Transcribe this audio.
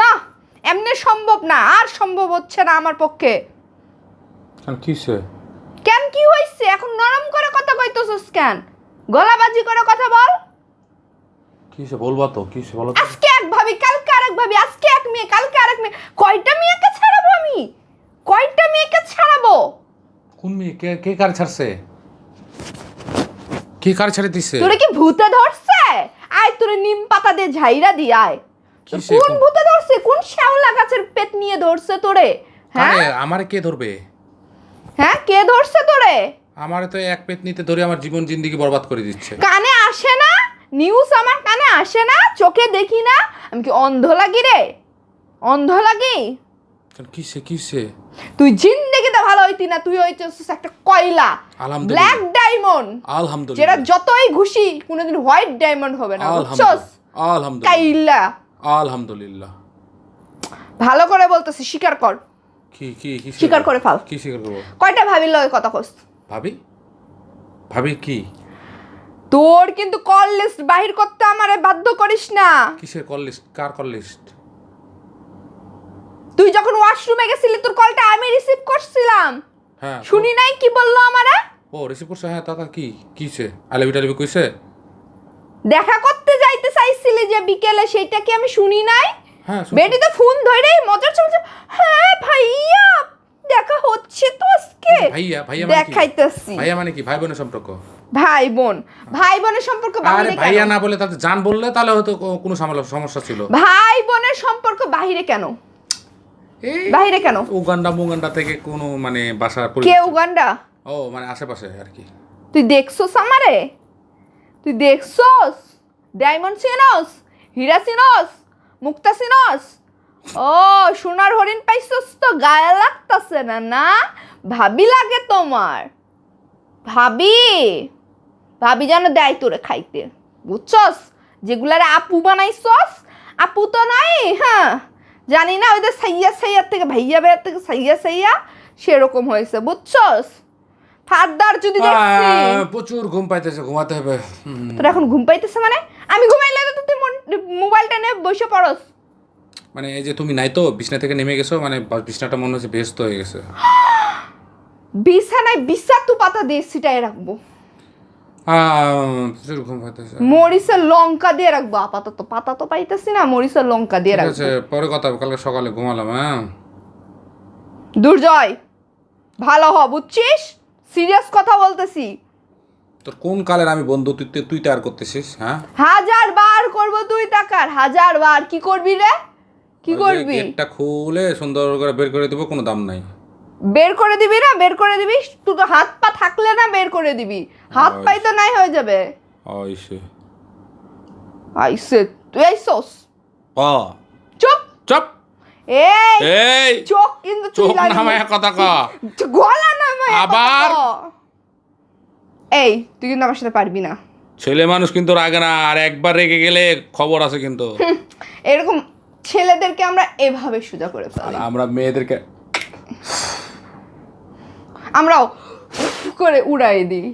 না এমনি সম্ভব না আর সম্ভব হচ্ছে না আমার পক্ষে। কেন কিসে কেন কি হইছে এখন নরম করে কথা কইতেছস কেন? গলাবাজি করে কথা বল। কিসে বলবা তো কিসে বলো আজকে এক ভাবি কালকে আরেক ভাবি আজকে এক মেয়ে কালকে আরেক মেয়ে। কয়টা মেয়েকে ছাড়াবো আমি? কয়টা মেয়েকে ছাড়াবো? কোন মেয়ে? কে কে কার ছাড়ছে? কে কার ছাড়ে দিছে? তোরে কি ভূতে ধরছে? আয় তোরে নিম পাতা দিয়ে ঝাইরা দি আয়। কোন ভূতে ধরছে? কোন শ্যাওলা গাছের পেট নিয়ে ধরছে তোরে? হ্যাঁ? আমারে কে ধরবে? হ্যাঁ কে ধরছে তোরে? আমারে তো এক পেট নিতে ধরে আমার জীবন জিন্দিগি বরবাদ করে দিচ্ছে। কানে আসে না? নিউজ আমার কানে আসে না? চোখে দেখি না? আমি কি অন্ধ লাগি রে? অন্ধ লাগি? কিসে কিসে তুই জিন্দেগিতে ভালো হইতি না তুই হইতেছিস একটা কয়লা। ব্ল্যাক ডায়মন্ড আলহামদুলিল্লাহ। যেটা যতই ঘুষি কোনোদিন হোয়াইট ডায়মন্ড হবে না বুঝছস? আলহামদুলিল্লাহ আলহামদুলিল্লাহ। কাইলা। আলহামদুলিল্লাহ। ভালো করে বলতেছি স্বীকার কর। কি কি কি স্বীকার করে ফেল। কি স্বীকার করব? কয়টা ভাবির লগে কথা কস? ভাবি? ভাবি কি? তোর কিন্তু কল লিস্ট বাহির করতে আমারে বাধ্য করিস না। কিসের কল লিস্ট? কার কল লিস্ট? তুই যখন ওয়াশরুমে গেছিলি তোর কলটা আমি রিসিভ করছিলাম। হ্যাঁ শুনি নাই কি বলল আমারে? ও রিসিভ করছে? হ্যাঁ তা তা কি? কিছে আলবি টালবি কইছে? দেখা করতে চাইছিলি যে বিকেলে সেইটা কি আমি শুনি নাই? হ্যাঁ বেটি তো ফোন ধরেই মজা চলছে হ্যাঁ ভাইয়া দেখা হচ্ছে তো আজকে। ভাইয়া ভাইয়া মানে দেখাইতেছি। ভাইয়া মানে কি? ভাই বোনের সম্পর্ক? ভাই বোন ভাই বোনের সম্পর্ক আরে ভাইয়া না বলে তাতে জান বললে তাহলে হয়তো কোনো সমস্যা ছিল। ভাই বোনের সম্পর্ক বাহিরে কেন? বাহিরে কেন? উগান্ডা মুগান্ডা থেকে কোনো মানে বাসার কে উগান্ডা? ও মানে আশেপাশে আর কি। তুই দেখছস আমারে? তুই দেখছস? ডায়মন্ড সিনস, হীরা সিনস, মুক্তা সিনস। ও, সোনার হরিণ পাইছস তো, গায়ে লাগতাছে না না? ভাবি লাগে তোমার। ভাবি ভাবি যেন দেয় তোরে খাইতে। বুঝছস? যেগুলারে আপু বানাইছস, আপু তো নাই হ্যাঁ? জানি না ওইদের সাইয়া সাইয়ার থেকে, ভাইয়া ভাইয়ার থেকে সাইয়া সাইয়া সেরকম হয়েছে, বুঝছস? ফারদার যদি দেখছি। প্রচুর ঘুম পাইতেছে ঘুমাতে হবে। তোর এখন ঘুম পাইতেছে মানে? আমি ঘুমাইলে তো তুই মোবাইলটা নিয়ে বসে পড়স। মানে এই যে তুমি নাই তো বিছনা থেকে নেমে গেছো মানে বিছনাটা মনে হচ্ছে ব্যস্ত হয়ে গেছে। বিছানায় বিষাক্ত পাতা দিয়ে ছিটাই রাখব। প্রচুর ঘুম পাইতেছে। মরিচের লঙ্কা দিয়ে রাখব আপাতত পাতা তো পাইতেছি না মরিচের লঙ্কা দিয়ে রাখব। পরে কথা কালকে সকালে ঘুমালাম হ্যাঁ। দুর্জয় ভালো হ বুঝছিস? সিরিয়াস কথা বলতেছি। তোর কোন কালের আমি বন্ধু? তুই তার করতেছিস হ্যাঁ? হাজার বার করব তুই টাকার। হাজার বার। কি করবি রে? কি করবি? গেটটা খুলে সুন্দর করে বের করে দেবো কোনো দাম নাই। বের করে দিবি না? বের করে দিবি? তুই তো হাত পা থাকলে না বের করে দিবি? হাত পাই তো নাই হয়ে যাবে। ওই সে। আইসে তুই আইসস। ও। চুপ। চপ। এই এই। চোখ কিন্তু চোখ। নামায় কথা ক। গলা আবার? এই তুই কিন্তু আমার সাথে পারবি না। ছেলে মানুষ কিন্তু রাগে না আর একবার রেগে গেলে খবর আছে কিন্তু। এরকম ছেলেদেরকে আমরা এভাবে সোজা করে ফেলি। আমরা মেয়েদেরকে আমরাও করে উড়াই দিই।